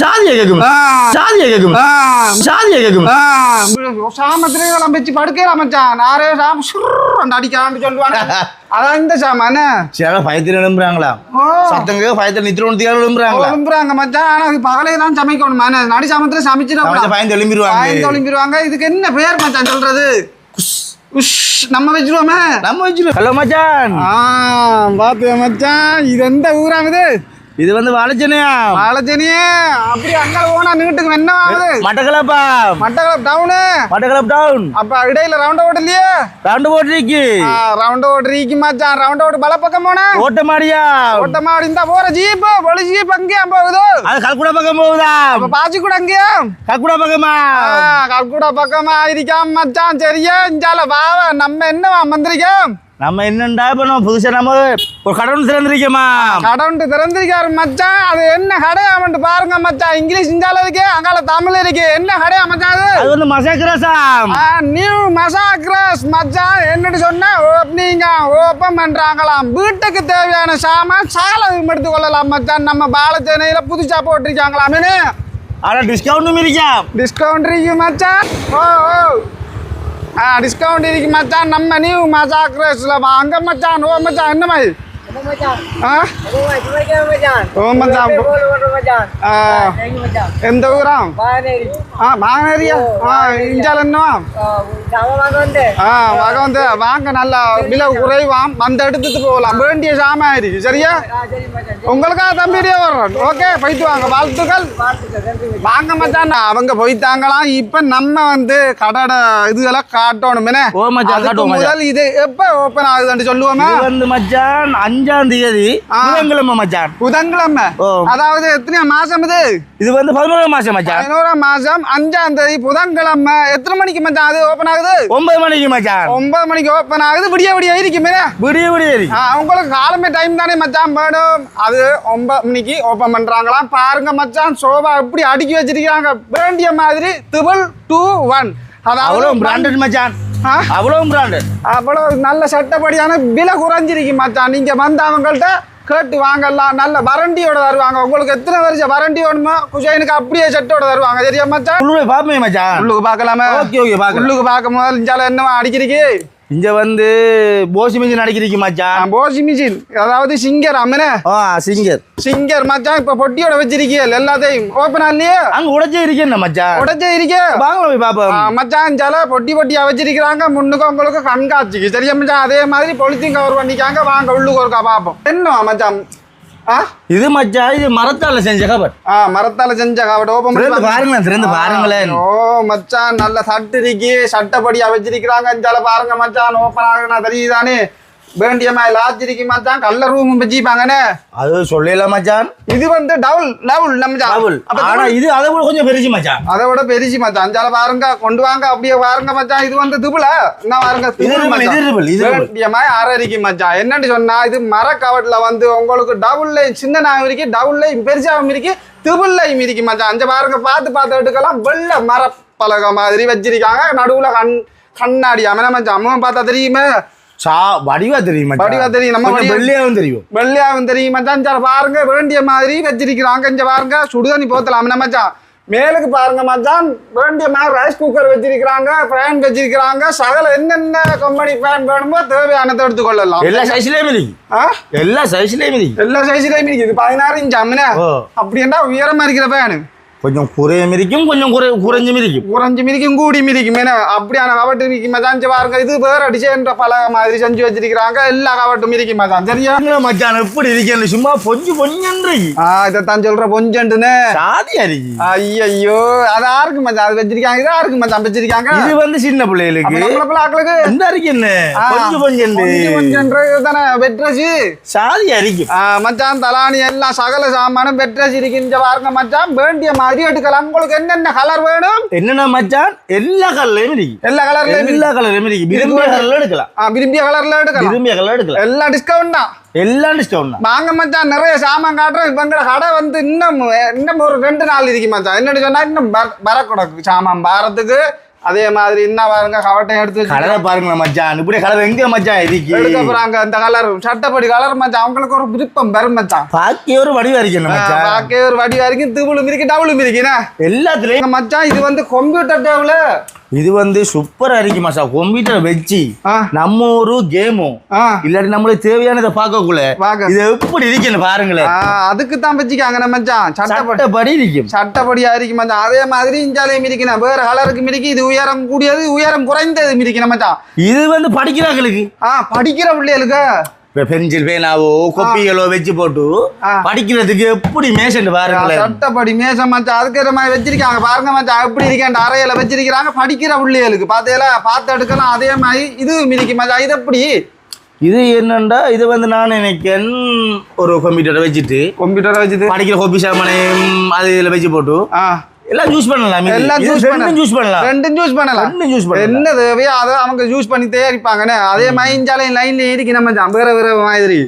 கேக்கும் ஆ. சாதியை கேக்கும் ஆ, சாமத்திலே எல்லாம் வச்சு படுக்கலாம் மச்சான் நாரே சாம சுருன்னு அடிக்கான்னு சொல்லுவாங்க அதான் இந்த சாமான் சில பயத்தில் எழும்புறாங்களா கேட்க பயத்தில் நித்திர ஒன்று எழும்புறாங்களா எழும்புறாங்க மச்சான் ஆனா இது பகலே தான் சமைக்கணும் மன நடி சாமத்துல சமைச்சிட சமைச்சா பயந்து எழும்பிடுவாங்க பயந்து ஒளிம்பிடுவாங்க இதுக்கு என்ன பேர் மச்சான் சொல்றது உஷ் நம்ம வச்சிருவோமே நம்ம வச்சிருக்கோம் ஹலோ மச்சான் ஆ பாத்து மச்சான் இது எந்த ஊராம் இது வந்து வாழைச்சனையா ஆலோசனையே அப்படி அங்க போனா நீட்டுக்கு என்ன ஆகுது? மட்டக்களப்பா. மட்டக்களப் டவுனு. மட்டக்களப் டவுன். அப்ப இடையில ரவுண்ட் அவுட் இல்லையே? ரவுண்டு போட்டுருக்கு ரவுண்ட் அவுட் ரீக்கி மச்சான். ரவுண்ட் அவுட் பல பக்கம் போனா? ஓட்ட மாடியா ஓட்டமா இருந்தா போற ஜீப் பொலி ஜீப் அங்கேயா போகுது? அது கல்குடா பக்கம் போகுதா அப்ப பாச்சி கூட அங்கேயா? கல்குடா பக்கமா? கல்குடா பக்கமா இருக்காம மச்சான். சரியா இஞ்சால வாவ நம்ம என்னவா வந்திருக்கோம் நம்ம என்னண்டா இப்ப நம்ம புதுசா நம்ம ஒரு கடவுள் திறந்திருக்கேமா கடவுண்டு திறந்திருக்காரு மச்சான் அது என்ன கடையா மட்டும் பாருங்க மச்சான் இங்கிலீஷ் இஞ்சால இருக்கு அங்கால தமிழ் இருக்கு. என்ன கடையா மச்சான் அது? அது வந்து மசாக்கிரசாம் நியூ மசாக்ரஸ் மச்சான் என்னன்னு சொன்னா ஓப்பனிங்க ஓப்பன் பண்றாங்களாம். வீட்டுக்கு தேவையான சாமான் சாலம் எடுத்து கொள்ளலாம் மச்சான் நம்ம பாலச்சேனையில புதுசா போட்டிருக்காங்களாமே. ஆனா டிஸ்கவுண்ட்டும் இருக்கா? டிஸ்கவுண்ட் இருக்கு மச்சான் ஓ ஓ. டிஸ்கவுண்ட் இருக்கு மச்சான். நம்ம நியூ மசாக்ரஸ்ல வாங்க மச்சான். ஓ மச்சான் என்ன மாதிரி? எந்த ஊராம் ஆ மாங்கனேரியா ஆ இஞ்சால என்னவா ஆ வாங்க வந்து வாங்க நல்லா விலை குறைவாம் வந்து எடுத்துட்டு போகலாம் வேண்டிய சாமான் இருக்கு சரியா உங்களுக்காக தம்பிடியே வர்றோம் ஓகே போயிட்டு வாங்க வாழ்த்துக்கள் வாங்க மச்சான் அவங்க போயிட்டாங்களாம் இப்ப நம்ம வந்து கடை இதுகளை காட்டணும். முதல் இது எப்ப ஓபன் ஆகுதுன்னு சொல்லுவோமா இது வந்து மச்சான் அஞ்சாம் தேதி. புதன்கிழமை மச்சான். புதன்கிழமை. அதாவது எத்தனை மாசம் இது? இது வந்து பதினோரு மாசம் மச்சான். பதினோராம் மாசம் அஞ்சாம் தேதி புதன்கிழமை. எத்தனை மணிக்கு மச்சான் அது ஓபன் ஆகுது? ஒன்பது மணிக்கு மச்சான். ஒன்பது மணிக்கு ஓப்பன் ஆகுது. விடிய விடிய இருக்குமே விடிய விடிய இருக்கு. உங்களுக்கு காலமே டைம் தானே மச்சான் வேணும் அது ஒன்பது மணிக்கு ஓப்பன் பண்றாங்களாம். பாருங்க மச்சான் சோபா எப்படி அடுக்கி வச்சிருக்காங்க வேண்டிய மாதிரி ட்ரிபிள் டூ ஒன் அவ்வளவு பிராண்டட் மச்சான்? அவ்வளவு பிராண்டட் அவ்வளவு நல்ல சட்டப்படியான விலை குறைஞ்சிருக்கு மச்சான். நீங்க வந்து அவங்கள்ட்ட கேட்டு வாங்கலாம். நல்ல வரண்டியோட தருவாங்க. உங்களுக்கு எத்தனை வருஷம் வரண்டி வேணுமோ குஷைனுக்கு அப்படியே செட்டோட தருவாங்க. சரியா மச்சான்? உள்ளே பாப்பமே மச்சான். உள்ளுக்கு பார்க்கலாமா. ஓகே ஓகே பாக்கலாம் உள்ளுக்கு பார்க்க முதல்ல இஞ்சால என்னவா அடிக்கிறீங்க இங்க வந்து போசி மிஞ்சி நடிக்கிறீங்க மச்சான். போசி மிஷின் அதாவது சிங்கர் அம்மனே. ஆ சிங்கர். சிங்கர் மச்சான் இப்ப பொட்டியோட வச்சிருக்கீங்க எல்லாத்தையும். ஓப்பனா இல்லையே? அங்க உடச்சே இருக்கேன் மச்சான்? உடச்சே இருக்கே. வாங்க போய் பாப்போம். மச்சான் ஜல பொட்டி பொட்டியா வச்சிருக்கிறாங்க முன்னுக்கு உங்களுக்கு கண்காட்சிக்கு. சரியா மச்சான்? அதே மாதிரி பொலித்தீன் கவர் பண்ணிக்காங்க. வாங்க உள்ளுக்கு ஒருக்கா பார்ப்போம் என்ன மச்சான்? இது மச்சான் இது மரத்தால செஞ்ச கபட் ஆ மரத்தால செஞ்ச கவட ஓப்பன் பண்ணி பாருங்களேன் திறந்து பாருங்களேன் ஓ மச்சான் நல்ல சட்டு இருக்கு. சட்டப்படியா வச்சிருக்கிறாங்க ஜல பாருங்க மச்சான். ஓப்பன் ஆகுனா தெரியுதானே? வேண்டிய மாதிரி லாச்சிருக்கு மச்சான். கல்ல ரூம் வச்சிருப்பாங்கன்னு அது சொல்லல மச்சான். இது வந்து டபுள் டபுள் நம்ம டபுள் ஆனா இது அதை விட கொஞ்சம் பெருசு மச்சான். அதை விட பெருசு மச்சான். அஞ்சால பாருங்க கொண்டு வாங்க அப்படியே பாருங்க மச்சான். இது வந்து துபுல என்ன பாருங்க இது double. வேண்டியமாய் ஆறரிக்கு மச்சான். என்னன்னு சொன்னா இது மர கவட்ல வந்து உங்களுக்கு டபுள்ல சின்ன நாகம் இருக்கு டபுள்ல பெருசாவும் இருக்கு துபுள்லையும் இருக்கு மச்சான். அஞ்ச பாருங்க பார்த்து பார்த்து எடுக்கலாம். வெள்ளை மர பலகை மாதிரி வச்சிருக்காங்க. நடுவுல கண் கண்ணாடி அவன மச்சான். அம்மா பார்த்தா தெரியுமே? சா வடிவா தெரியும் வடிவா தெரியும், நம்ம வெள்ளையாவும் தெரியும். வெள்ளையாவும் தெரியும் மச்சான். இஞ்சால பாருங்க வேண்டிய மாதிரி வச்சிருக்கிறாங்க. இங்க பாருங்க சுடுதண்ணி போத்தலாம். என்ன மச்சான்? மேலுக்கு பாருங்க மச்சான். வேண்டிய மாதிரி ரைஸ் குக்கர் வச்சிருக்கிறாங்க ஃபேன் வச்சிருக்கிறாங்க. சகல என்னென்ன கம்பெனி ஃபேன் வேணுமோ தேவையானதை எடுத்துக்கொள்ளலாம். எல்லா சைஸ்லயும் இருக்கு? எல்லா சைஸ்லயும் இருக்கு எல்லா சைஸ்லயும் இருக்குது பதினாறு இன்ச் அம்மனே. அப்படின்னா உயரமா இருக்கிற ஃபேனு கொஞ்சம் குறையும் இருக்கும் கொஞ்சம் குறை குறைஞ்சும் இருக்கும் குறைஞ்சு மிதிக்கும் கூடி மிதிக்கும். என்ன அப்படியான கவட்டு மிதிக்கும் மச்சான் பாருங்க இது வேற டிசைன்ற பலகை மாதிரி செஞ்சு வச்சிருக்கிறாங்க. எல்லா கவட்டும் மிதிக்கும் மச்சான் சரியா? மச்சான் எப்படி இருக்கேன்னு சும்மா பொஞ்சு பொஞ்சு ஆ இதைத்தான் சொல்ற பொஞ்சண்டுன்னு சாதியா இருக்கு ஐயோ அது யாருக்கு மச்சான் அது வச்சிருக்காங்க இது யாருக்கு மச்சான் வச்சிருக்காங்க. இது வந்து சின்ன பிள்ளைகளுக்கு. நம்மள போல ஆட்களுக்கு இந்த இருக்கு என்ன? கொஞ்சம் கொஞ்சம் கொஞ்சம்ன்றது தானே வெட்ரஸ். சாதியா இருக்கும் மச்சான் தலானி எல்லாம் சகல சாமானும் வெட்ரஸ் இருக்கின்ற பாருங்க மச்சான் வேண்டிய மாதிரி எடுக்கலாம் உங்களுக்கு என்னென்ன கலர் வேணும் என்னன்னா மச்சான் எல்லா கலர்லயும் இருக்கு எல்லா கலர்லயும் எல்லா கலர்லயும் இருக்கு விரும்பிய கலர்ல எடுக்கலாம் ஆ, விரும்பிய கலர்ல எடுக்கலாம் விரும்பிய கலர் எடுக்கலாம் எல்லாம் டிஸ்கவுண்ட் தான் எல்லாம் டிஸ்கவுண்ட் தான் வாங்க மச்சான் நிறைய சாமான் காட்டுறோம் இப்ப எங்கட கடை வந்து இன்னும் இன்னும் ஒரு ரெண்டு நாள் இருக்கு மச்சான் என்னன்னு சொன்னா இன்னும் வரக்கூடாது சாமான் பாரத்துக்கு அதே மாதிரி என்ன பாருங்க கவட்டையும் எடுத்து கலரை பாருங்களேன் மச்சான். இப்படி கலர் எங்க மச்சான் எடுக்க இருக்கு போறாங்க அந்த கலர். சட்டப்படி கலர் மச்சான். அவங்களுக்கு ஒரு விருப்பம் பெரும் மச்சான். பாக்கி ஒரு வடிவா இருக்கணும் மச்சான். பாக்கே ஒரு வடி வரைக்கும் திபுளும் இருக்கு டபுளும் இருக்குண்ணே எல்லாத்துலயும் மச்சான் இது வந்து கம்ப்யூட்டர் டேபிள் இது வந்து சூப்பரா இருக்கு மச்சா கம்ப்யூட்டர் வச்சு நம்ம ஒரு கேமும் இல்லாட்டி நம்மளுக்கு தேவையானதை பார்க்கக்குள்ள. பார்க்க. இது எப்படி இருக்குன்னு பாருங்களேன். அதுக்கு தான் வச்சுக்காங்க நம்ம சட்டப்படி இருக்கும் சட்டப்படியா இருக்கு மச்சான். அதே மாதிரி இஞ்சாலையும் மிதிக்கணும். வேற கலருக்கு மிதிக்கு இது உயரம் கூடியது உயரம் குறைந்தது மிதிக்கணும் மச்சான். இது வந்து படிக்கிறாங்களுக்கு. ஆ படிக்கிற பிள்ளைகளுக்கு. பென்சில் பேனாவோ கொப்பிகளோ வச்சு போட்டு. படிக்கிறதுக்கு எப்படி மேசன் பாருங்களேன். சட்டப்படி மேசம் மச்சான் அதுக்கிற மாதிரி வச்சிருக்காங்க. பாருங்க மச்சான் எப்படி இருக்கேன் அறையில வச்சிருக்கிறாங்க. படிக்கிற பிள்ளைகளுக்கு பார்த்தேல பார்த்து எடுக்கலாம் அதே மாதிரி இது மிதிக்கு மச்சான். இது எப்படி? இது என்னண்டா? இது வந்து நான் நினைக்கிறேன் ஒரு கம்ப்யூட்டரை வச்சுட்டு கம்ப்யூட்டரை வச்சுட்டு. படிக்கிற கோபி சாமானையும் அது இதில் வச்சு போட்டு எல்லாம் யூஸ் பண்ணலாம். எல்லாம் யூஸ் ரெண்டும் யூஸ் பண்ணலாம். ரெண்டும் யூஸ் பண்ணலாம். ரெண்டும் யூஸ் பண்ணலாம். என்ன தேவையோ அதை அவங்க யூஸ் பண்ணி தயாரிப்பாங்கண்ணே அதே மாதிரி இஞ்சாலையும் லைன்ல இருக்கு நம்ம வேற வேற மாதிரி.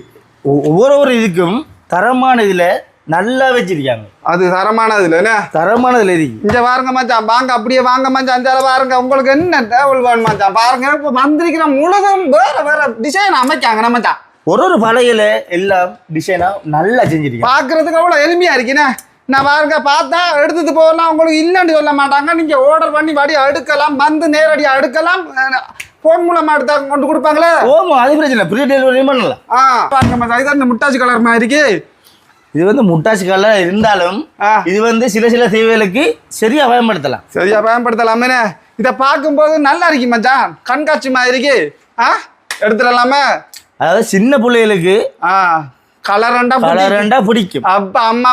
ஒவ்வொரு ஒரு இதுக்கும் தரமான இதுல நல்லா வச்சிருக்காங்க. அது தரமானது இல்லைண்ணே தரமானதுல இருக்கு. இங்க பாருங்க மச்சான். வாங்க அப்படியே வாங்க மச்சான். அஞ்சால பாருங்க உங்களுக்கு என்ன டேபிள் வேணும் மச்சான்? பாருங்க இப்ப வந்திருக்கிற முழுதும் வேற வேற டிசைன் அமைக்காங்க நம்ம மச்சான்? ஒரு ஒரு பலகையில எல்லாம் டிசைனா நல்லா செஞ்சிருக்காங்க. பாக்குறதுக்கு அவ்வளவு எளிமையா இருக்குண்ணே நான் பாருங்க பார்த்தா எடுத்துட்டு போகலாம். உங்களுக்கு இல்லைன்னு சொல்ல மாட்டாங்க. நீங்க ஆர்டர் பண்ணி வடி எடுக்கலாம் வந்து நேரடியா எடுக்கலாம். போன் மூலமா எடுத்தா கொண்டு கொடுப்பாங்களே? ஓமோ அது பிரச்சனை ஃப்ரீ டெலிவரியும் பண்ணலாம். ஆ பாருங்க மச்சான். இது அந்த முட்டாச்சி கலர் மாதிரி இது வந்து முட்டாசி கலர் இருந்தாலும் இது வந்து சில சில தேவைகளுக்கு சரியா பயன்படுத்தலாம். சரியா பயன்படுத்தலாமே இதை பார்க்கும்போது நல்லா இருக்கு மச்சான். கண்காட்சி மாதிரி இருக்கு. ஆ எடுத்துடலாமே? அதாவது சின்ன பிள்ளைகளுக்கு ஆ. கலரண்டா கலரண்டா பிடிக்கும் அப்ப அம்மா.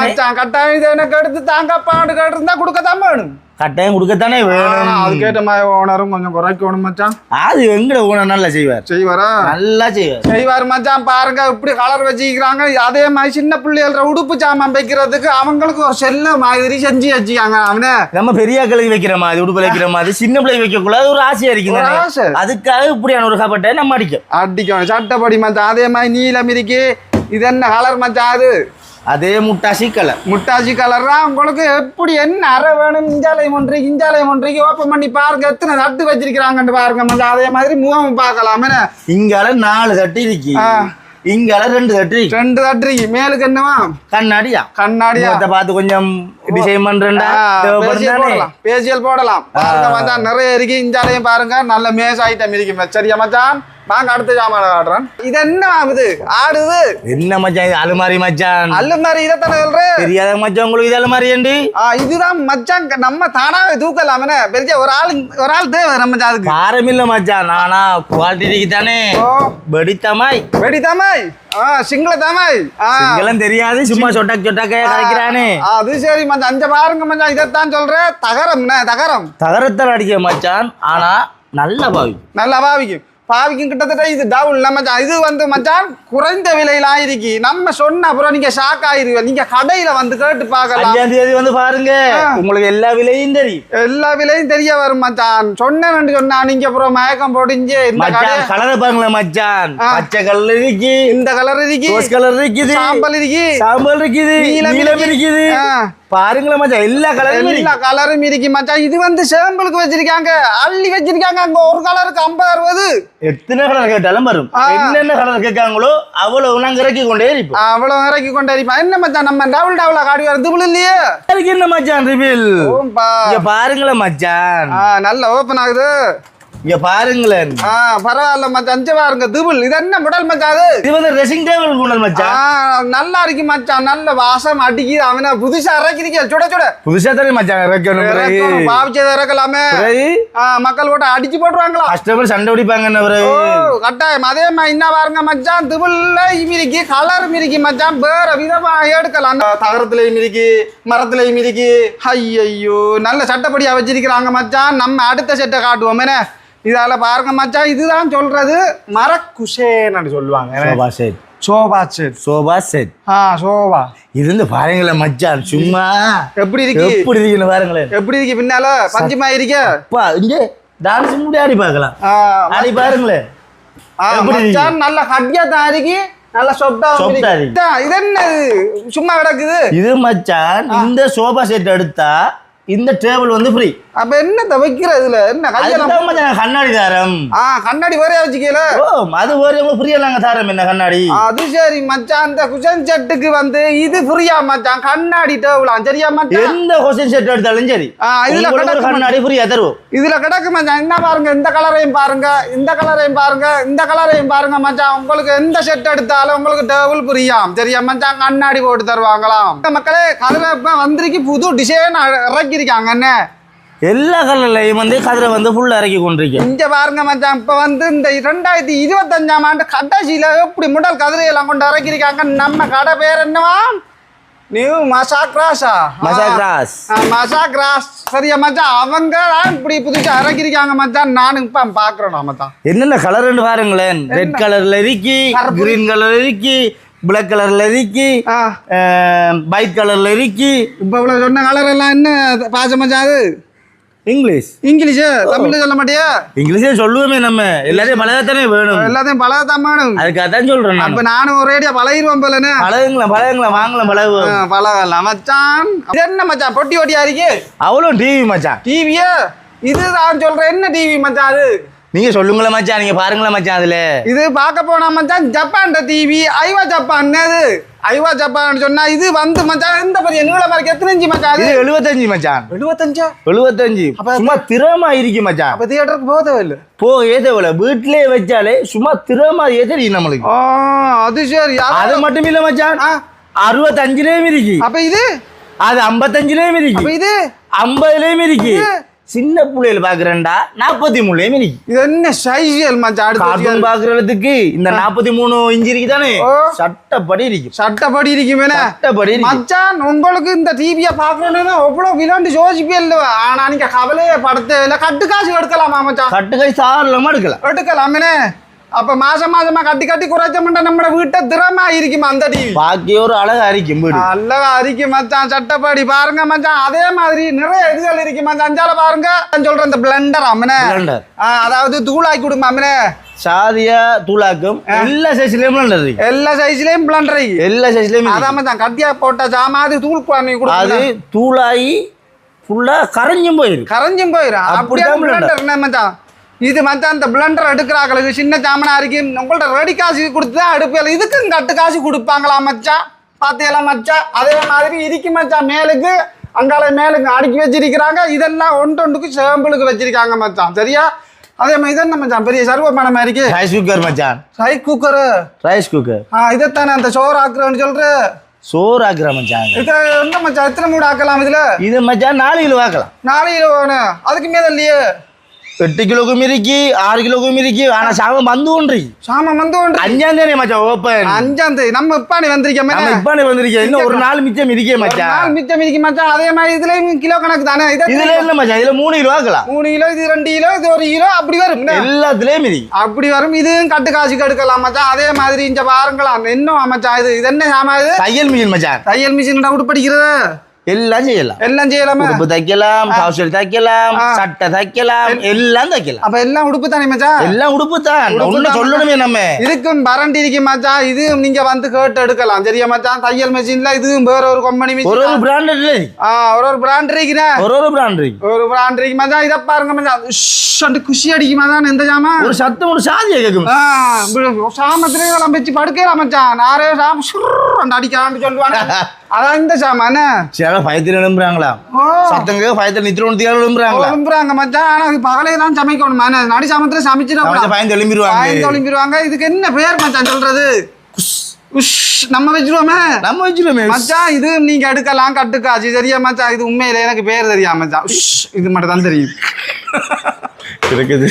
மச்சான் கட்டாயம் இது எனக்கு எடுத்து தாங்க பாடு கேட்டு இருந்தா கொடுக்கத்தான் வேணும் கட்டாயம் கொடுக்கத்தானே வேணும். அதுக்கேற்ற மாதிரி ஓனரும் கொஞ்சம் குறைக்கணும் மச்சான். அது எங்கட ஊன நல்லா செய்வார். செய்வாரா? நல்லா செய்வார். செய்வார் மச்சான். பாருங்க இப்படி கலர் வச்சுக்கிறாங்க. அதே மாதிரி சின்ன பிள்ளைகள உடுப்பு சாமான் வைக்கிறதுக்கு அவங்களுக்கு ஒரு செல்ல மாதிரி செஞ்சு வச்சுக்காங்க அவனே. நம்ம பெரிய கிளவி வைக்கிற மாதிரி உடுப்பு வைக்கிற மாதிரி சின்ன பிள்ளை வைக்க கூடாது ஒரு ஆசையா இருக்கு. அதுக்காக இப்படியான ஒரு கபட்டை நம்ம அடிக்கும். அடிக்கணும் சட்டப்படி மச்சான். அதே மாதிரி நீலம் இருக்கு. இது என்ன கலர் மச்சான் அது? அதே முட்டாசி கலர். முட்டாச்சி கலர்னா உங்களுக்கு எப்படி என்ன அரை வேணும்? இஞ்சாலயம் ஒன்றைக்கு இஞ்சாலயம் ஒன்றைக்கு ஓப்பன் பண்ணி பாருங்க. எத்தனை தட்டு வச்சிருக்கிறாங்கன்னு பாருங்க. அதே மாதிரி முகம் பார்க்கலாம். இங்கால நாலு தட்டு இருக்கு. இங்கால ரெண்டு தட்டு ரெண்டு தட்டு இருக்கு. மேலுக்கு என்னவா? கண்ணாடியா? கண்ணாடியா. முகத்தை பார்த்து கொஞ்சம் டிசைன் பண்றேன்டா? போடலாம். பேசியல் போடலாம். பாருங்க மச்சான். நிறைய இருக்கு. இஞ்சாலையும் பாருங்க. நல்ல மேஸ் ஐட்டம் இருக்கு சரியா மச்சான்? வாங்க அடுத்த ஜாமான காட்டுறேன். இது என்ன ஆகுது ஆடுது. என்ன மச்சான் இது? அலுமாரி மச்சான். அல்லு மாதிரி இதைத்தானே சொல்றேன் தெரியாத மச்சான் உங்களுக்கு இது அலுமாரி ஏண்டி? இதுதான் மச்சான். நம்ம தானாவே தூக்கலாமே பெரிய ஒரு ஆள் ஒரு ஆள் தேவை நம்ம அதுக்கு இல்ல மச்சான். நானா குவாலிட்டி இருக்கு தானே வெடித்தமாய். வெடி தாமாய் ஆ சிங்கள தாமாய் இதெல்லாம் தெரியாது. சும்மா சொட்டாக் சொட்டாக்க அது சரி மச்சான். அஞ்ச பாருங்க மச்சான். இதைத்தான் சொல்றேன் தகரம்ண்ணே தகரம்? தகரத்தால் அடிக்க மச்சான். ஆனா நல்ல பாவி நல்லா பாவிக்கும். பாவிக்கும் கிட்டத்தட்ட இது டவுன் மச்சான் இது வந்து மச்சான் குறைந்த விலையில ஆயிருக்கு நம்ம சொன்ன அப்புறம் நீங்க ஷாக் ஆயிருவீங்க. நீங்க கடையில வந்து கேட்டு பார்க்கலாம். அஞ்சாம் தேதி வந்து பாருங்க. உங்களுக்கு எல்லா விலையும் தெரியும். எல்லா விலையும் தெரிய வரும் மச்சான். சொன்னேன்னு சொன்னா நீங்க அப்புறம் மயக்கம் போடிஞ்சு இந்த கலரை பாருங்களேன் மச்சான். பச்சை கலர் இருக்கு. இந்த கலர் இருக்கு. கலர் இருக்குது. சாம்பல் இருக்கு. சாம்பல் இருக்குது. நீலம் நீலம் இருக்கு. இருக்குது. பாருங்களேன் மச்சான் எல்லா கலரும் எல்லா கலரும் இருக்கு மச்சான். இது வந்து சேம்பிளுக்கு வச்சிருக்காங்க. அள்ளி வச்சிருக்காங்க. அங்க ஒரு கலருக்கு ஐம்பது அறுபது. எத்தனை கலர் கேட்டாலும் வரும். என்னென்ன கலர் கேட்காங்களோ அவ்வளவு நாங்க இறக்கி கொண்டே இருப்போம். அவ்வளவு இறக்கி கொண்டு அடிப்பான் என்ன மச்சான் நம்ம டபுள் டபுளா காடி வரது இல்லையே? என்ன மச்சான் இங்க பாருங்களேன் மச்சான். நல்ல ஓப்பன் ஆகுது. இங்க பாருங்களேன். ஆ பரவாயில்ல மச்சான். அஞ்சு பாருங்க துபுல் இது என்ன முடல் மச்சான் அது? இது வந்து ட்ரெஸ்ஸிங் டேபிள் ஆ, மச்சான் நல்லா இருக்கு மச்சான் நல்ல வாசம் அடிக்குது. அவனை புதுசா இறக்கிறீங்க சுட சுட. புதுசா தானே மச்சான் இறக்கணும் பாவிச்சதை இறக்கலாமே. மக்கள் போட்டு அடிச்சு போட்டுருவாங்களா? கஸ்டமர் சண்டை பிடிப்பாங்க என்ன கட்டாயம். அதே மாதிரி என்ன பாருங்க மச்சான். துபுல்ல மிரிக்கி கலர் மிரிக்கி மச்சான். வேற விதமா எடுக்கலாம். தகரத்துலயும் மிரிக்கி மரத்துலயும் மிரிக்கி ஐயையோ நல்ல சட்டப்படியா வச்சிருக்கிறாங்க மச்சான். நம்ம அடுத்த செட்டை காட்டுவோம். என்ன? இதால பாருங்க மச்சான் இதுதான் சொல்றது. மரக்குஷேன்னு சொல்லுவாங்க. Set. Sofa set. Sofa set. ஆ சோபா. இது வந்து பாருங்களேன் மச்சான் சும்மா. எப்படி இருக்கு? எப்படி இருக்குன்னு பாருங்களேன். எப்படி இருக்கு பின்னால? பஞ்சமா இருக்க? அப்பா இங்க டான்ஸ் முடி ஆடி பார்க்கலாம். ஆடி பாருங்களேன்? மச்சான் நல்ல ஹட்டியா தான் இருக்கு. நல்ல சொப்டா சொப்டா இருக்கு. இது என்ன? சும்மா கிடக்குது. இது மச்சான் இந்த சோபா செட் எடுத்தா இந்த டேபிள் வந்து ஃப்ரீ அப்ப என்னத்த வைக்கிற இதுல? என்ன கண்ணாடி தாரம். ஆ கண்ணாடி வரையா வச்சுக்கல? ஓ அது ஒரு ஃப்ரீயா நாங்க தாரம் என்ன கண்ணாடி? அது சரி மச்சான் அந்த குஷன் செட்டுக்கு வந்து இது ஃப்ரீயா மச்சான்? கண்ணாடி டேபிளாம் சரியா மச்சான்? எந்த கொஸ்டின் செட் எடுத்தாலும் சரி. இதுல கிடக்கு கண்ணாடி ஃப்ரீயா தருவோம். இதுல கிடக்கு மச்சான். என்ன பாருங்க இந்த கலரையும் பாருங்க இந்த கலரையும் பாருங்க இந்த கலரையும் பாருங்க மச்சான். உங்களுக்கு எந்த செட் எடுத்தாலும் உங்களுக்கு டேபிள் புரியாம். சரியா மச்சான்? கண்ணாடி போட்டு தருவாங்களாம். இந்த மக்களே கதிர இப்ப வந்திருக்கு புது டிசைன் இறக்கிருக்காங்க என்ன எல்லா கலர்லையும் வந்து கதிரை வந்து ஃபுல்லா இறக்கி கொண்டிருக்கேன் இங்க பாருங்க மச்சான் இப்ப வந்து இந்த ரெண்டாயிரத்தி இருபத்தஞ்சாம் ஆண்டு கடைசியில எப்படி முதல் கதிரையெல்லாம் கொண்டு இறக்கிருக்காங்க நம்ம கடை பேர் என்னவா? நியூ மசா கிராஸா மசா கிராஸ். மசா கிராஸ் சரியா மச்சான்? அவங்க தான் இப்படி புதுசா இறக்கிருக்காங்க மச்சான். நானும் இப்ப பாக்குறேன் மச்சான். என்னென்ன கலர்னு பாருங்களேன். ரெட் கலர்ல இருக்கு. கிரீன் கலர்ல இருக்கு பிளாக் கலர்ல இருக்கு ஒயிட் கலர்ல இருக்கு. இப்ப இவ்வளவு சொன்ன கலர் எல்லாம் என்ன பாச மச்சான் அது? இங்கிலீஷ். இங்கிலீஷ் தமிழ்ல சொல்ல மாட்டியா? இங்கிலீஷே சொல்லுவோமே நம்ம. எல்லாத்தையும் பழகத்தானே வேணும். எல்லாத்தையும் பழகத்தான் வேணும். அதுக்காக தான் சொல்றேன் அப்ப நானும் ஒரேடியா பழகிடுவோம் போலன்னு பழகுங்களேன் பழகுங்களேன் வாங்கலாம் பழகுவோம். பழகலாம் மச்சான். என்ன மச்சான் பொட்டி ஓட்டியா இருக்கு? அவ்வளோ டிவி மச்சான். டிவியா? இது நான் சொல்றேன் என்ன டிவி மச்சான் அது? நீங்க சொல்லுங்களேன் மச்சான் நீங்க பாருங்களேன் மச்சான் அதுல. இது பார்க்க போனா மச்சான் ஜப்பான் டிவி ஐவா ஜப்பான் அது ஐவா ஜப்பான் சொன்னா இது வந்து மச்சான் இந்த பெரிய நீளமா இருக்கு எத்தனை இன்ச்சு மச்சான் இது எழுபத்தஞ்சு மச்சான். எழுபத்தஞ்சா எழுபத்தஞ்சு சும்மா திறமா இருக்கு மச்சான். அப்ப தியேட்டருக்கு போக தேவையில்ல போ ஏதேவல வீட்டிலே வச்சாலே சும்மா திறமா ஏதறி நம்மளுக்கு. அது சரி. அது- மட்டும் இல்ல மச்சான் அறுபத்தஞ்சுலயும் இருக்கு. அப்ப இது? அது ஐம்பத்தஞ்சுலயும் இருக்கு. இது? ஐம்பதுலயும் இருக்கு. சின்ன புள்ளையில பாக்குறேன்டா நாற்பத்தி மூணுலயும் இருக்கு இது என்ன சைஸ் மச்சான் பாக்குறதுக்கு இந்த நாற்பத்தி மூணு இன்ச்சு இருக்கு தானே. சட்டப்படி இருக்கு சட்டப்படி இருக்குமேனே? சட்டப்படி மச்சான் உங்களுக்கு இந்த டிவியை பார்க்கணும்னு அவ்வளோ விளாண்டு யோசிப்பே இல்லைவா ஆனா நீங்க கவலையே படுத்த இல்லை. கட்டு காசு எடுக்கலாமா மச்சான்? கட்டுக்கை சாரலமா எடுக்கலாம். எடுக்கலாமே நம்ம வீட்டை திறமா இருக்குமா அந்த டிவி பாக்கி ஒரு அழகா இருக்கும் வீடு நல்லா அரிக்கு மச்சான் சட்டப்படி பாருங்க மச்சான் அதே மாதிரி நிறைய இதுகள் இருக்கு மச்சான் அஞ்சால பாருங்க நான் சொல்றேன் இந்த பிளண்டர் அம்மனே Blender. அதாவது தூளாக்கி கொடுமா அம்மனே சாதியா தூளாக்கும் எல்லா சைஸ்லயும் இருக்கு எல்லா சைஸ்லயும் பிளண்டர் எல்லா சைஸ்லயும். அதான் மச்சான் கட்டியா போட்ட ஜாமா அது தூள் பண்ணி அது கொடுக்குது தூளாகி ஃபுல்லா கரைஞ்சும் போயிருக்கு கரைஞ்சும் போயிடும் அப்படியே. பிளண்டர் என்ன மச்சான் இது மச்சான் இந்த பிளண்டர் எடுக்கிறாங்களுக்கு சின்ன ஜாமனா இருக்கு. உங்கள்ட்ட ரெடி காசு கொடுத்து தான் எடுப்பியல இதுக்கும் கட்டு காசு கொடுப்பாங்களா மச்சான் பாத்தியெல்லாம் மச்சான் அதே மாதிரி இருக்கு மச்சான் மேலுக்கு அங்கால மேலுக்கு அடுக்கி வச்சிருக்கிறாங்க. இதெல்லாம் ஒன்று ஒன்றுக்கு சேம்பிளுக்கு வச்சிருக்காங்க மச்சான் சரியா? அதே மாதிரி இதென்ன மச்சான் பெரிய சர்வ பணம் இருக்கு. ரைஸ் குக்கர் மச்சான் சை குக்கரு ரைஸ் குக்கர் ஆ இதைத்தானே அந்த சோறு ஆக்குறேன்னு சொல்ற? சோறு ஆக்குற மச்சான் இது என்ன மச்சான் எத்தனை மூடு ஆக்கலாம் இதுல? இது மச்சான் நாலு கிலோ ஆக்கலாம். நாலு கிலோ அதுக்கு மேல இல்லையே. எட்டு ஆறு கிலோக்கும் இருக்கு ஆனா சாமம் வந்து ஒன்று சாமம் வந்து ஒன்று அஞ்சாம் தேதி மச்சான் ஓப்பன் இப்பானி வந்திருக்கோமே நம்ம இப்பானே வந்திருக்கேன் இன்னும் ஒரு நாள் மிச்சம் இருக்கே ஒரு மச்சான் நாள் மிச்சம் இருக்கு மச்சான் அதே மாதிரி இதுலயும் கிலோ கணக்கு தானே இது இதுல இல்ல மச்சான் இதுல மூணு கிலோ ஆக்கலாம் மூணு கிலோ இது ரெண்டு கிலோ இது ஒரு கிலோ அப்படி வரும்? எல்லாத்துலயும் இருக்கு அப்படி வரும் இதுவும் கட்டு காசுக்கு எடுக்கலாம் மச்சான் அதே மாதிரி இங்க பாருங்களாம் இன்னும் மச்சான் இது இது என்ன சாமா இது தையல் மிஷின் மச்சான் தையல் மிஷின் உடுப்படிக்கிறது எல்லாம் செய்யலாம். எல்லாம் செய்யலாமா? உடுப்பு தைக்கலாம் கவுசல் தைக்கலாம். சட்டை தைக்கலாம் எல்லாம் தைக்கலாம். அப்ப எல்லாம் உடுப்பு தானே மச்சான்? எல்லாம் உடுப்பு தான் ஒண்ணு சொல்லணுமே நம்ம. இதுக்கும் பரண்டி இருக்கு மச்சான். இதுவும் நீங்க வந்து கேட்டு எடுக்கலாம். சரியா மச்சான்? தையல் மிஷின்ல இதுவும் வேற ஒரு கம்பெனி ஒரு மிஷின் ஒரு பிராண்டட்ல ஆ ஒரு ஒரு பிராண்ட் இருக்குண்ணே ஒரு ஒரு பிராண்ட் இருக்கு. ஒரு பிராண்ட் இருக்கு மச்சான். இதை பாருங்க மச்சான். உஷ் அண்டு குஷி அடிக்குமா தான் எந்த ஜாமா? ஒரு சத்தம் ஒரு ஆ, இப்படி சாமத்திலே இதெல்லாம் வச்சு படுக்கலாம் மச்சான். நாரே சாம சுருண்டு அடிக்கலாம்னு சொல்லுவாங்க அதான் இந்த சாமா என்ன சில பயத்தில் எழும்புறாங்களா சத்தங்க பயத்தில் நித்திரோணத்தி எழும்புறாங்களா ஒழும்புறாங்க மச்சான். ஆனா அது பகலே தான் சமைக்கணும் என்ன, நடி சாமத்துல சமைச்சிட அவங்க பயந்து எழும்பிடுவாங்க பாயந்து ஒளிம்பிடுவாங்க இதுக்கு என்ன பேர் மச்சான் சொல்றது? உஷ். நம்ம வச்சிருவோமே. நம்ம வச்சிருமே மச்சான் இது நீங்க எடுக்கலாம் கட்டுக்காச்சு சரியா மச்சான்? இது உண்மையில எனக்கு பேர் தெரியா மச்சான்? உஷ், இது மட்டும் தான் தெரியும். இருக்குது.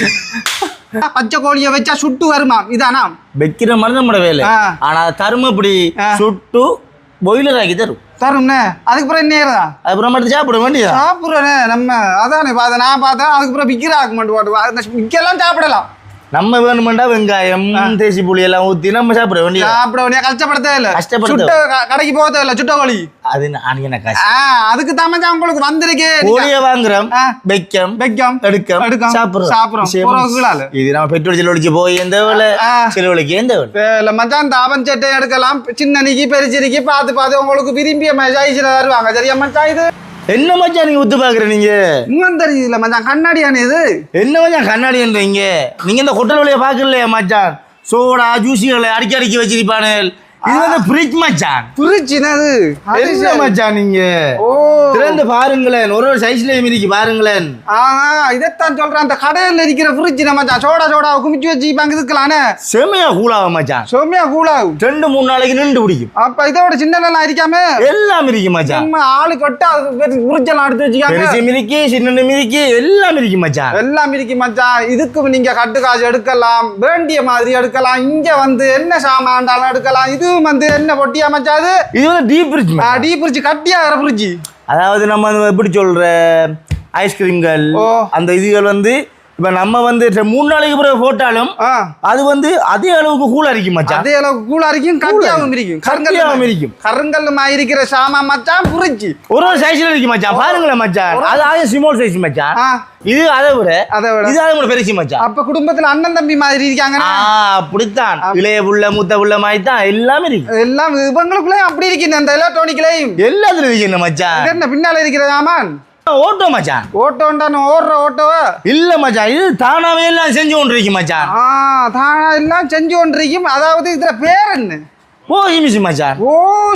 பச்சை கோழியை வச்சா சுட்டு வருமா? இதானா? வைக்கிற மாதிரி நம்மளோட வேலை. ஆனா தருமப்படி ஆ. சுட்டு பாய்லர் ஆக்கி தரும் தரும்ண்ணே அதுக்கப்புறம் என்ன ஏறுதா அப்புறம் மட்டும் சாப்பிட வேண்டியதா சாப்பிட்றேனே நம்ம. அதானே பார்த்தேன் நான் பார்த்தேன் அதுக்கப்புறம் விற்கிற ஆக்க மாட்டேன் விற்கலாம் சாப்பிடலாம். நம்ம வேணுமெண்டா வெங்காயம் தேசி புளி எல்லாம் ஊத்தி நம்ம சாப்பிட வேண்டியதா? சாப்பிட வேண்டிய கஷ்டப்படுத்தே இல்லை. கஷ்டப்படுத்த சுட்ட க- கடைக்கு போக தேவையில்ல சுட்ட கோழி. அது காசு? ஆ அதுக்கு தான் உங்களுக்கு வந்திருக்கு. கோழிய வாங்குறோம். வைக்கம் வெக்கம் எடுக்கம் எடுக்கம், சாப்பிடுறோம். சாப்பிடுறோம். இது நம்ம பெட்ரோல் செலவழிச்சு போய் எந்த வேலை. செலவழிக்க எந்த வேலை? மச்சான் தாபன் சட்டை எடுக்கலாம். சின்ன நிக்கி பெருச்சிரிக்கி பார்த்து பார்த்து உங்களுக்கு விரும்பிய சைஸில் தருவாங்க. சரியா மச்சான் இது? என்ன மச்சான் நீங்க உத்து பாக்குற நீங்க? இன்னும் தெரியுதுல மச்சான் கண்ணாடியானே இது என்ன மச்சான் கண்ணாடின்றீங்க நீங்க இந்த கொட்டல் வழியை பாக்கலையா மச்சான். சோடா ஜூசிகளை அடிக்கி அடிக்கி வச்சிருப்பானு இது வந்து ஃப்ரிட்ஜ் மச்சான் புரிச்சினது என்ன மச்சான் நீங்க? ஓ. திறந்து பாருங்களேன். ஒரு ஒரு சைஸ்லயும் இருக்கு பாருங்களேன். ஆஹா இதைத்தான் சொல்றேன். அந்த கடையில் இருக்கிற ஃப்ரிட்ஜ் மச்சான்? சோடா சோடா குமிச்சு வச்சுப்பாங்க இதுக்கலானே செமையா கூலாகும் மச்சான். சோமியா கூலாகும் ரெண்டு மூணு நாளைக்கு நின்று பிடிக்கும் அப்ப இதோட சின்ன எல்லாம் இருக்காம எல்லாம் இருக்கு மச்சான். நம்ம ஆளு கொட்டா ஃப்ரிட்ஜ் எல்லாம் எடுத்து வச்சுக்காங்க பெருசு மிரிக்கி சின்ன மிரிக்கி எல்லாம் இருக்கு மச்சான். எல்லாம் இருக்கு மச்சான். இதுக்கு நீங்க கட்டு காசு எடுக்கலாம். வேண்டிய மாதிரி எடுக்கலாம். இங்க வந்து என்ன சாமான்டாலும் எடுக்கலாம். இதுவும் வந்து என்ன பொட்டியா மச்சான் அது? இது வந்து டீப் ஃப்ரிட்ஜ் டீ ஃப்ரிட்ஜ் கட்டியாகிற ஃப்ரிட்ஜ் அதாவது நம்ம எப்படி சொல்ற? ஐஸ்கிரீம்கள். அந்த இதுகள் வந்து இப்ப நம்ம வந்து மூணு நாளைக்கு பிறகு போட்டாலும் அது வந்து அதே அளவுக்கு கூலா இருக்கும் மச்சான். அதே அளவுக்கு கூலா இருக்கும் கட்டியாகவும் இருக்கும். கட்டியாகவும் இருக்கும். கருங்கல்லுமா இருக்கிற சாமான் மச்சான் ஃப்ரிட்ஜ் ஒரு ஒரு சைஸ்ல இருக்கு மச்சான். பாருங்களேன் மச்சான். அது ஆகும் ஸ்மால் சைஸ் மச்சான். இது அதை விட அதை விட. இது அதை பெருசு மச்சான். அப்ப குடும்பத்துல அண்ணன் தம்பி மாதிரி இருக்காங்க அப்படித்தான். இளைய புள்ள மூத்த புள்ள மாதிரி தான் எல்லாமே இருக்கு. எல்லாம் இவங்களுக்குள்ளே அப்படி இருக்குது அந்த எலக்ட்ரானிக்லயும் எல்லாத்துலயும் இருக்கு மச்சான்? என்ன பின்னால இருக்கிற சாமான் ஓட்டோ மச்சான். ஓட்டோண்டான ஓடுற ஓட்டோவ? இல்ல மச்சான் இது தானாவே எல்லாம் செஞ்சு கொண்டு இருக்கு மச்சான். ஆ தானா எல்லாம் செஞ்சு கொண்டிருக்கும் அதாவது இதுல பேர் என்ன ஓ மிஸ் மச்சான். ஓ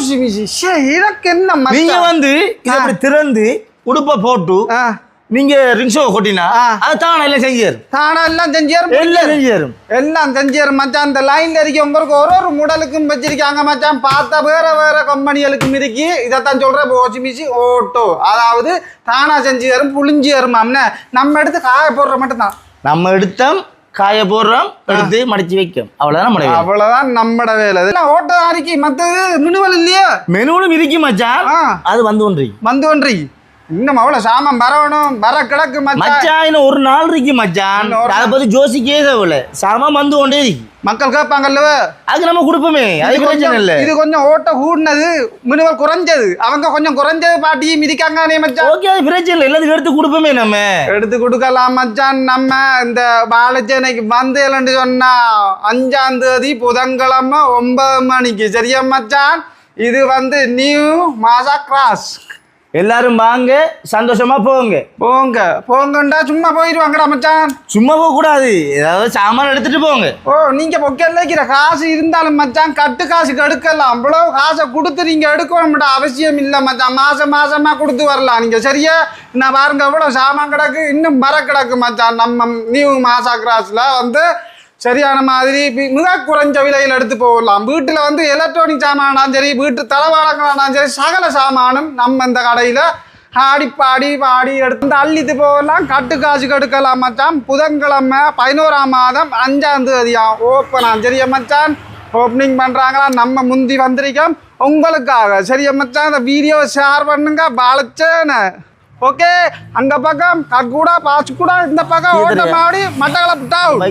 சிமிசி ஷே எனக்கு என்ன நீங்க வந்து இதை திறந்து உடுப்ப போட்டு நீங்க ரிங்ஷோ கொட்டினா. அது தானே எல்லாம் செஞ்சாரு தானா எல்லாம் செஞ்சாரு எல்லாம் செஞ்சாரு எல்லாம் செஞ்சாரு மச்சான் இந்த லைன்ல இருக்க உங்களுக்கு ஒரு ஒரு முடலுக்கும் வச்சிருக்காங்க மச்சான். பார்த்தா வேற வேற கம்பெனிகளுக்கும் இருக்கு. இதைத்தான் சொல்றேன் ஓசிமிசி ஓட்டோ அதாவது தானா செஞ்சு தரும் புளிஞ்சு தருமாம்னு நம்ம எடுத்து காய போடுற மட்டும்தான். நம்ம எடுத்தோம் காய போடுறோம் எடுத்து மடிச்சு வைக்கும். அவ்வளவுதான் வேலை. அவ்வளவுதான் நம்மட வேலை. இதெல்லாம் ஓட்டோ அறிக்கை மத்தது மினுவல் இல்லையா? மெனுவிலும் இருக்கு மச்சான். அது வந்து ஒன்று இருக்கு. வந்து ஒன்றி இன்னும் அவ்வளவு சாமான் வரணும் வர கிடக்கு மச்சான் இன்னும் ஒரு நாள் இருக்கு மச்சான். அதை பத்தி ஜோசிக்கே தேவையில்ல. சாமான் வந்து கொண்டே இருக்கு. மக்கள் கேட்பாங்கல்ல அது நம்ம கொடுப்போமே. அது பிரச்சனை இல்ல. இது கொஞ்சம் ஓட்ட கூடினது மினுவல் குறைஞ்சது. அவங்க கொஞ்சம் குறைஞ்சது பாட்டி மிதிக்காங்க நீ மச்சான். ஓகே அது பிரச்சனை இல்லை. எல்லாத்துக்கும் எடுத்து கொடுப்போமே நம்ம. எடுத்து கொடுக்கலாம் மச்சான். நம்ம இந்த பாலச்சேனைக்கு வந்தேலன்னு சொன்னா அஞ்சாம் தேதி புதன்கிழமை ஒன்பது மணிக்கு. சரியா மச்சான்? இது வந்து நியூ மாசா கிராஸ். எல்லாரும் வாங்க சந்தோஷமா போங்க. போங்க போங்கண்டா சும்மா போயிடுவாங்கடா மச்சான். சும்மா போக கூடாது ஏதாவது சாமான் எடுத்துட்டு போங்க. ஓ நீங்க பொக்கல்ல இருக்கிற காசு இருந்தாலும் மச்சான் கட்டு காசுக்கு எடுக்கலாம் அவ்வளவு காசை கொடுத்து நீங்க எடுக்கணும்டா அவசியம் இல்லை மச்சான். மாசம் மாசமா கொடுத்து வரலாம். நீங்க சரியா? நான் பாருங்க எவ்வளவு சாமான் கிடக்கு? இன்னும் மர கிடக்கு மச்சான். நம்ம நியூ மாசா கிராஸ்ல வந்து சரியான மாதிரி மிக குறைஞ்ச விலையில் எடுத்து போகலாம். வீட்டில் வந்து எலக்ட்ரானிக் சாமானாலும் சரி வீட்டு தளவாடங்களானாலும் சரி சகல சாமானும் நம்ம இந்த கடையில் ஆடி பாடி பாடி எடுத்து அள்ளிட்டு போகலாம். கட்டு காசு கெடுக்கலாம் மச்சான். புதன்கிழமை பதினோராம் மாதம் அஞ்சாம் தேதியாம் ஓப்பனாம் சரியா மச்சான்? ஓப்பனிங் பண்ணுறாங்களா நம்ம முந்தி வந்திருக்கோம். உங்களுக்காக. சரியா மச்சான்? இந்த வீடியோ ஷேர் பண்ணுங்க. பாலச்சேன. ஓகே அங்க பக்கம். கக்கூடா பாச்சுக்கூடா இந்த பக்கம் ஓட்ட மாடி மட்டக்களப்பு டவுன்